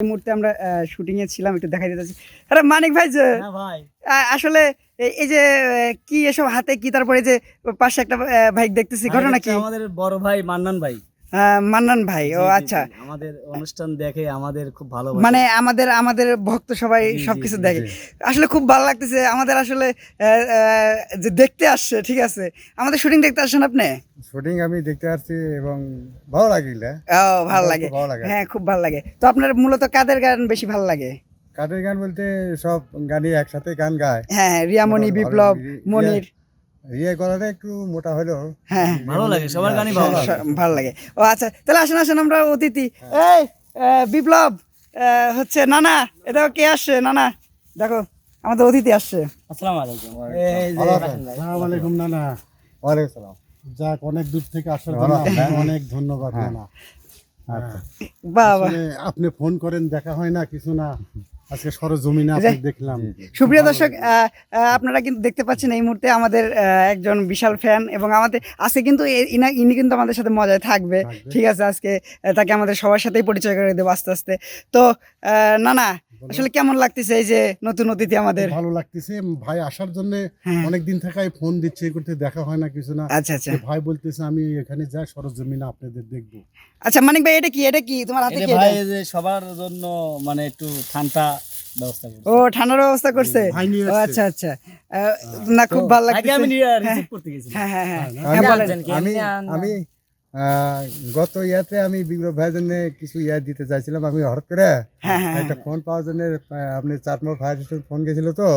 এই মুহূর্তে আমরা শুটিং এ ছিলাম একটু দেখাই দিতেছি আরে মানিক ভাই যে হ্যাঁ আসলে এই- যে কি এসব হাতে কি? তারপরে যে পাশে একটা ভাই দেখতেছি ঘটনা কি? আমাদের বড় ভাই মান্নান ভাই। মান্নান ভাই ও আচ্ছা। আমাদের অনুষ্ঠান দেখে আমাদের খুব ভালো মানে আমাদের আমাদের ভক্ত সবাই সবকিছু দেখে। আসলে খুব ভালো লাগতেছে আমাদের আসলে যে দেখতে আসছে ঠিক আছে। আমাদের শুটিং দেখতে আসছেন আপনি? শুটিং আমি দেখতে পাচ্ছি এবং ভালো লাগিল ও ভালো লাগে। ভালো লাগে। হ্যাঁ খুব ভালো লাগে। তো আপনার মূলত কাদের গান বেশি ভালো লাগে? কাদের গান বলতে সব গানই একসাথে গান গায়। হ্যাঁ হ্যাঁ, রিয়ামণি বিপ্লব মনির। ইয়ে গলাটা একটু মোটা হলেও হ্যাঁ। ভালো লাগে, সবার গানই ভালো লাগে। ভালো লাগে। ও আচ্ছা তাহলে আসেন আসেন আমরা অতিথি। এই বিপ্লব হচ্ছে নানা এটা কে আসছে? নানা দেখো আমাদের অতিথি আসছে। আসসালামু আলাইকুম। আসসালামু। আলাইকুম নানা। ওয়ালাইকুম সালাম। যাক অনেক দূর থেকে আসার জন্য অনেক ধন্যবাদ হ্যাঁ। নানা। আচ্ছা। বাবা আপনি ফোন করেন দেখা হয় না কিছু না। আজকে সরজমিনে আপনি দেখলাম। সুপ্রিয় দর্শক আপনারা কিন্তু দেখতে পাচ্ছেন এই মুহূর্তে আমাদের একজন বিশাল ফ্যান এবং আমাদের আজকে কিন্তু ইনি কিন্তু আমাদের সাথে মজায় থাকবে। ঠিক আছে আজকে তাকে আমাদের সবার সাথেই পরিচয় করে দেবো আস্তে আস্তে। তো আহ, নানা আসলে কেমন লাগতেছে এই যে নতুন অতিথি আমাদের? ভালো লাগতেছে। ভাই আসার জন্য হ্যাঁ। অনেক দিন থেকে ফোন দিচ্ছে এই করতে দেখা হয় না কিছু না। আচ্ছা আচ্ছা। ভাই বলতেছে আমি এখানে যাই সরজমিনে আপনাদের দেখব। আচ্ছা মানিক ভাই এটা কি? এটা কি? তোমার হাতে কি ভাই যে সবার জন্য মানে একটু ঠান্ডা ও ঠান্ডার ব্যবস্থা করছে? ও আচ্ছা আচ্ছা। না খুব ভালো লাগছে আমি হ্যাঁ হ্যাঁ হ্যাঁ কি? আমি আমি গত ইয়াতে আমি বিপ্লব ভাইয়ের জন্য কিছু ইয়া দিতে চাইছিলাম। আমি হঠাৎ করে একটা ফোন পাওয়ার জন্য আপনি চাটমোর ফায়ার স্টেশন ফোন গেছিল তো?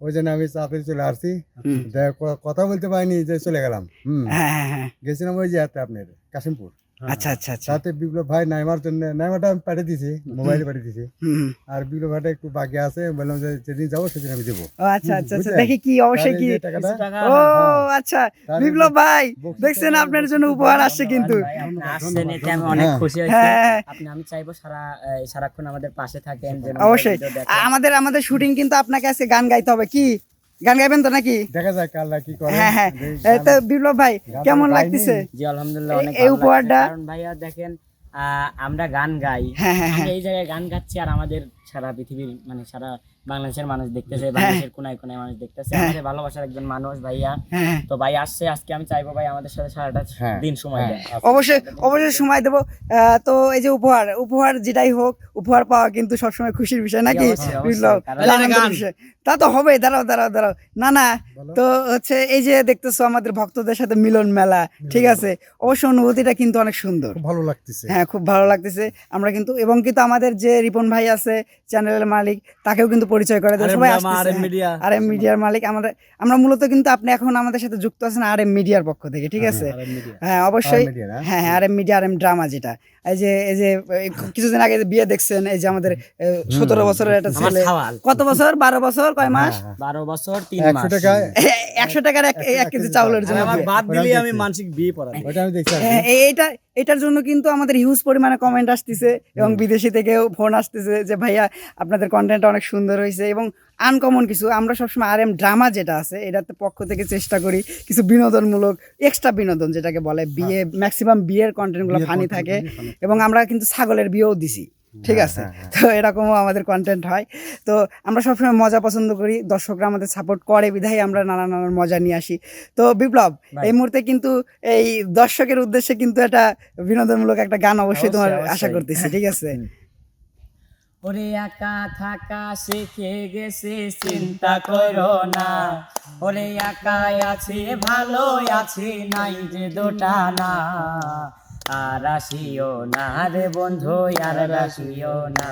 ওই জন্য আমি চাপে চলে আসছি। হুম। দেখ- কথা বলতে পারিনি যে চলে গেলাম। হুম। হ্যাঁ হ্যাঁ হ্যাঁ। গেছিলাম ওই যে ইয়াতে আপনার কাশিমপুর। আচ্ছা আচ্ছা আচ্ছা। সাথে বিপ্লব ভাই নাইমার জন্য নাইমাটা আমি পাঠিয়ে দিছি মোবাইলে পাঠিয়ে। আর বিপ্লব ভাইটা একটু বাকি আছে বললাম যে যেদিন যাব সেদিন আমি দেবো। ও আচ্ছা আচ্ছা আচ্ছা। দেখি কি অবশ্যই কি ও আচ্ছা। বিপ্লব ভাই দেখছেন আপনার জন্য উপহার আসছে কিন্তু। আসছেন এতে আমি অনেক হ্যাঁ। খুশি হয়েছি। হ্যাঁ। আপনি আমি চাইব সারা সারাক্ষণ আমাদের পাশে থাকেন অবশ্যই। আমাদের আমাদের শুটিং কিন্তু আপনাকে আজকে গান গাইতে হবে। কি? গান গাইবেন তো নাকি? দেখা যাক আল্লাহ কি করে। হ্যাঁ হ্যাঁ। তো বিপ্লব ভাই কেমন লাগতেছে? জি আলহামদুলিল্লাহ অনেক এই উপহারটা-। কারণ ভাইয়া দেখেন আহ, আমরা গান গাই। হ্যাঁ হ্যাঁ হ্যাঁ। এই জায়গায় গান গাচ্ছি আর আমাদের সারা পৃথিবীর মানে সারা বাংলাদেশের মানুষ হ্যাঁ। দেখতেছে বাংলাদেশের কোনায় কোনায় মানুষ দেখতেছে। আমাদের ভালোবাসার একজন মানুষ ভাইয়া। হ্যাঁ। হ্যাঁ। তো ভাই আসছে আজকে আমি চাইব ভাই আমাদের সাথে সারাটা হ্যাঁ, দিন সময় হ্যাঁ, দেন। আচ্ছা। অবশ্যই অবশ্যই সময় দেবো। তো এই যে উপহার উপহার যেটাই হোক উপহার পাওয়া কিন্তু সবসময় খুশির বিষয় নাকি। তা তো হবে দাঁড়াও দাঁড়াও দাঁড়াও। না না তো হচ্ছে এই যে দেখতেছো আমাদের ভক্তদের সাথে মিলন মেলা ঠিক আছে? অবশ্য অনুভূতিটা কিন্তু অনেক সুন্দর। ভালো লাগতেছে। হ্যাঁ খুব ভালো লাগতেছে। আমরা কিন্তু এবং কিন্তু আমাদের যে রিপন ভাই আছে চ্যানেলের মালিক তাকেও কিন্তু পরিচয় করে আরএম সবাই জামা, আরএম মিডিয়া। আর এম মিডিয়ার মালিক। আমরা আমরা মূলত কিন্তু আপনি এখন আমাদের সাথে যুক্ত আছেন আর এম মিডিয়ার পক্ষ থেকে ঠিক আছে? হ্যাঁ অবশ্যই? হ্যাঁ হ্যাঁ আর এম মিডিয়া আর এম ড্রামা যেটা। এই যে এই যে কিছুদিন আগে যে বিয়ে দেখছেন এই যে আমাদের সতেরো বছরের একটা ছেলে। কত বছর? বারো বছর? কয় মাস? হ্যাঁ, বারো বছর তিন হ্যাঁ। একশো টাকা একশো টাকার এক এক কেজি চাউলের জন্য। বাদ দিলে আমি। মানসিক বিয়ে পড়াবো। ওইটা হ্যাঁ, এটার জন্য কিন্তু আমাদের হিউজ পরিমাণে কমেন্ট আসতেছে এবং বিদেশি থেকেও ফোন আসতেছে যে ভাইয়া আপনাদের কন্টেন্টটা অনেক সুন্দর হয়েছে এবং আনকমন কিছু। আমরা সবসময় আর এম ড্রামা যেটা আছে এটাতে পক্ষ থেকে চেষ্টা করি কিছু বিনোদনমূলক এক্সট্রা বিনোদন যেটাকে বলে বিয়ে ম্যাক্সিমাম বিয়ের কন্টেন্টগুলো ফানি থাকে এবং আমরা কিন্তু ছাগলের বিয়েও দিছি। ঠিক আছে? তো এরকমও আমাদের কন্টেন্ট হয়। তো আমরা সবসময় মজা পছন্দ করি দর্শকরা আমাদের সাপোর্ট করে বিধায় আমরা নানা নানান মজা নিয়ে আসি। তো বিপ্লব এই মুহূর্তে কিন্তু এই দর্শকের উদ্দেশ্যে কিন্তু একটা বিনোদনমূলক একটা গান অবশ্যই তোমার আশা। করতেছি ঠিক আছে? ওরে একা থাকা শিখে গেছে চিন্তা করো না। ওরে একা আছে ভালো আছে নাই যে দোটা না। আর আসিও না রে বন্ধু, আর রাখিও না।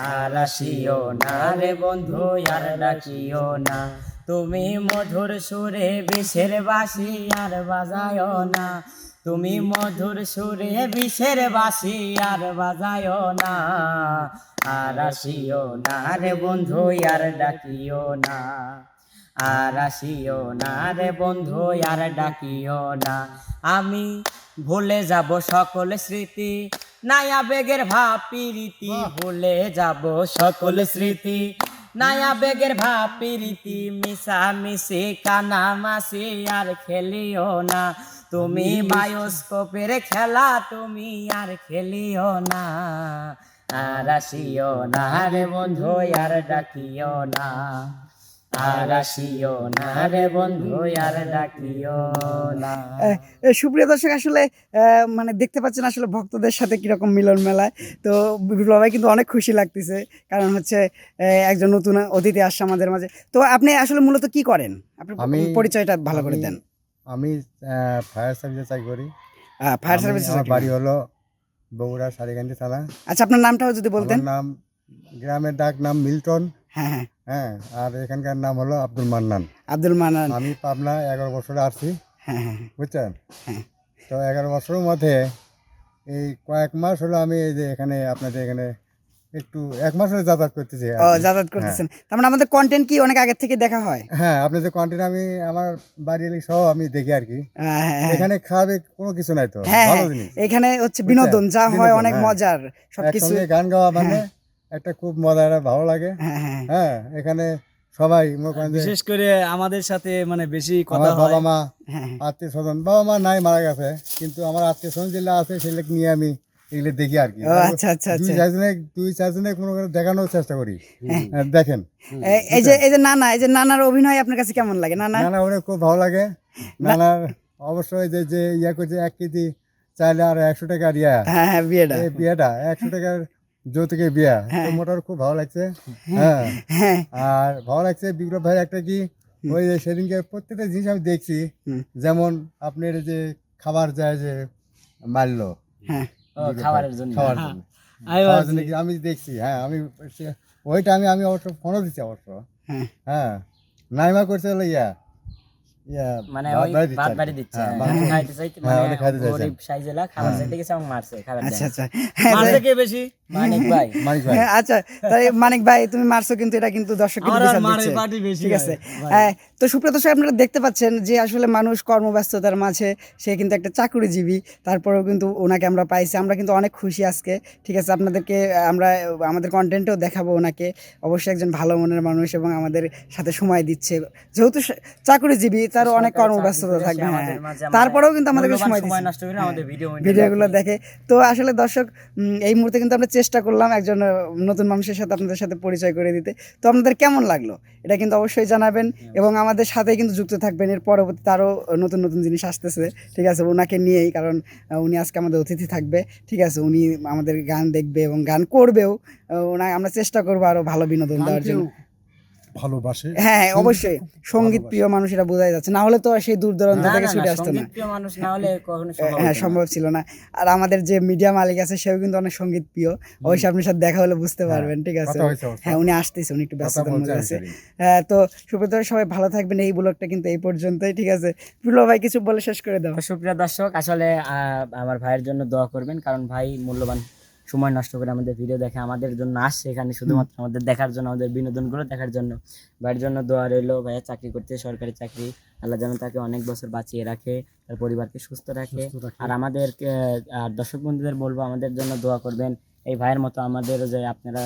আর আসিও না রে বন্ধু, আর ডাকিও না। তুমি মধুর সুরে বিষের বাসি, আর বাজায়ও না। তুমি মধুর সুরে বিষের বাসি, আর বাজায়ও না। আর আসিও না রে বন্ধু, আর ডাকিও না। আর আসিও না রে বন্ধু, আর ডাকিও না। আমি ভুলে যাব সকল স্মৃতি নায়া বেগের ভাপিরিতি ভুলে যাব সকল স্মৃতি নায়া বেগের ভাপিরিতি মিশা মিশি কানা মাসি আর খেলিও না। তুমি বায়োস্কোপের খেলা তুমি আর খেলিও না। আর আসিও না রে বন্ধু আর ডাকিও না। আর আসিও না রে বন্ধু আর ডাকিও না। সুপ্রিয় দর্শক আসলে মানে দেখতে পাচ্ছেন আসলে ভক্তদের সাথে কীরকম মিলন মেলায়। তো বিপ্লব ভাই কিন্তু অনেক খুশি লাগতেছে কারণ হচ্ছে একজন নতুন অতিথি আসছে আমাদের মাঝে। তো আপনি আসলে মূলত কি করেন? আপনি পরিচয়টা ভালো করে আমি- দেন। আমি ফায়ার সার্ভিসে চাকরি করি। ফায়ার সার্ভিস বাড়ি হলো বগুড়া সারিগান্ধি থানা। আচ্ছা আপনার নামটাও যদি বলতেন। নাম গ্রামের ডাক নাম মিল্টন। হ্যাঁ হ্যাঁ। হ্যাঁ আর এখানকার নাম হলো আব্দুল মান্নান। আব্দুল মানান আমি পাবনা এগারো বছরে আসছি। হ্যাঁ হ্যাঁ বুঝছেন? হ্যাঁ। তো এগারো বছরের মধ্যে এই কয়েক মাস হলো আমি এই যে এখানে আপনাদের এখানে একটু এক মাস হলে যাতায়াত করতেছি ও যাতায়াত করতেছেন। তার মানে আমাদের কন্টেন্ট কি অনেক আগে থেকে দেখা হয়? হ্যাঁ আপনাদের কন্টেন্ট আমি আমার বাড়ি এলে সহ আমি দেখি আর কি। এখানে খাবে কোনো কিছু নাই তো হ্যাঁ এখানে হচ্ছে বিনোদন যা হয় অনেক। মজার সবকিছু। গান গাওয়া মানে একটা খুব মজা আর ভালো লাগে। হ্যাঁ হ্যাঁ হ্যাঁ। এখানে সবাই বিশেষ করে আমাদের সাথে মানে বেশি কথা বাবা মা হ্যাঁ আত্মীয় স্বজন বাবা মা নাই মারা গেছে কিন্তু আমার আত্মীয় স্বজন যেগুলো আছে সেগুলো নিয়ে আমি এগুলো দেখি আর কি। আচ্ছা আচ্ছা দুই আচ্ছা। চারজনে দুই চারজনে কোনো দেখানোর চেষ্টা করি। হ্যাঁ, দেখেন। এই যে এই যে নানা এই যে নানার অভিনয় আপনার কাছে কেমন লাগে? নানা? নানা ওরে খুব ভালো লাগে। নানার অবশ্যই যে যে ইয়া করছে এক কেজি চাইলে আর একশো টাকার ইয়া। হ্যাঁ হ্যাঁ বিয়েটা। বিয়েটা একশো টাকার যৌতুকের বিয়া। মোটর খুব ভালো লাগছে। হ্যাঁ। হ্যাঁ। আর ভালো লাগছে বিপ্লব ভাই একটা কি ওই যে সেদিনকে প্রত্যেকটা জিনিস আমি দেখছি। যেমন আপনার যে খাবার যায় যে মারলো। হ্যাঁ। খাবারের জন্য। খাওয়ার জন্য আমি দেখছি। হ্যাঁ আমি ওইটা আমি আমি অবশ্য ফোনও দিচ্ছি অবশ্য। হ্যাঁ। হ্যাঁ। নাইমা করছে হলো ইয়া। মানে ভাত ওই ভাত বাড়ি দিচ্ছে। ভাত- খাইতে চাইতে মানে ওটা খাইতে চাইছে। গরিব সাইজেলা খাবার চাইতে গেছে এবং মারছে খাবার আচ্ছা আচ্ছা। মারছে কে বেশি? মানিক ভাই। মানিক ভাই। আচ্ছা তাই মানিক ভাই তুমি মারছো কিন্তু এটা কিন্তু দর্শক কিন্তু আমার আর বিচার মারের দিচ্ছে। পার্টি বেশি ঠিক আছে। তো সুপ্রিয় আপনারা দেখতে পাচ্ছেন যে আসলে মানুষ কর্মব্যস্ততার মাঝে সে কিন্তু একটা চাকুরিজীবী তারপরেও কিন্তু ওনাকে আমরা পাইছি। আমরা কিন্তু অনেক খুশি আজকে। ঠিক আছে আপনাদেরকে আমরা আমাদের কন্টেন্টেও দেখাবো ওনাকে। অবশ্যই একজন ভালো মনের মানুষ এবং আমাদের সাথে সময় দিচ্ছে। যেহেতু চাকুরিজীবী তার অনেক কর্মব্যস্ততা থাকবে হ্যাঁ। তারপরেও কিন্তু আমাদেরকে সময় সময় নষ্ট করে আমাদের ভিডিও ভিডিওগুলো দেখে। তো আসলে দর্শক এই মুহূর্তে কিন্তু আমরা চেষ্টা করলাম একজন নতুন মানুষের সাথে আপনাদের সাথে পরিচয় করে দিতে। তো আপনাদের কেমন লাগল? এটা কিন্তু অবশ্যই জানাবেন এবং আমাদের সাথে কিন্তু যুক্ত থাকবেন। এর পরবর্তীতে আরও নতুন নতুন জিনিস আসতেছে। ঠিক আছে ওনাকে নিয়েই কারণ উনি আজকে আমাদের অতিথি থাকবে। ঠিক আছে উনি আমাদের গান দেখবে এবং গান করবেও। ওনা আমরা চেষ্টা করব আরও ভালো বিনোদন দেওয়ার জন্য। ভালোবাসে। হ্যাঁ হ্যাঁ অবশ্যই। সংগীত প্রিয় মানুষ এটা বোঝাই যাচ্ছে। না হলে তো সেই দূর দূরান্ত থেকে ছুটে আসতো না। মানুষ না হলে কখনো হ্যাঁ সম্ভব ছিল না। আর আমাদের যে মিডিয়া মালিক আছে সেও কিন্তু অনেক সংগীত প্রিয়। অবশ্যই আপনার সাথে দেখা হলে বুঝতে পারবেন ঠিক আছে। হ্যাঁ উনি আসতেছে উনি একটু কথা ব্যস্ততার মধ্যে আছে। হ্যাঁ তো সুপ্রত সবাই ভালো থাকবেন। এই ব্লগটা কিন্তু এই পর্যন্তই ঠিক আছে? পুলো ভাই কিছু বলে শেষ করে দাও। সুপ্রিয় দর্শক আসলে আহ, আমার ভাইয়ের জন্য দোয়া করবেন কারণ ভাই মূল্যবান সময় নষ্ট করে আমাদের ভিডিও দেখে আমাদের জন্য আসছে এখানে শুধুমাত্র আমাদের দেখার জন্য আমাদের বিনোদনগুলো দেখার জন্য। ভাইয়ের জন্য দোয়া রইল ভাইয়া চাকরি করতে সরকারি চাকরি। আল্লাহ যেন তাকে অনেক বছর বাঁচিয়ে রাখে তার পরিবারকে সুস্থ রাখে। আর আমাদের আর দর্শক বন্ধুদের বলব আমাদের জন্য দোয়া করবেন। এই ভাইয়ের মতো আমাদের যে আপনারা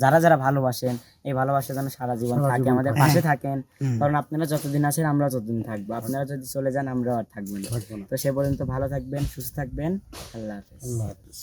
যারা যারা ভালোবাসেন এই ভালোবাসা যেন সারা জীবন থাকে আমাদের পাশে থাকেন। কারণ আপনারা যতদিন আছেন আমরা ততদিন থাকব। আপনারা যদি চলে যান আমরাও আর থাকব না। তো সে পর্যন্ত ভালো থাকবেন সুস্থ থাকবেন। আল্লাহ হাফেজ। আল্লাহ হাফিজ।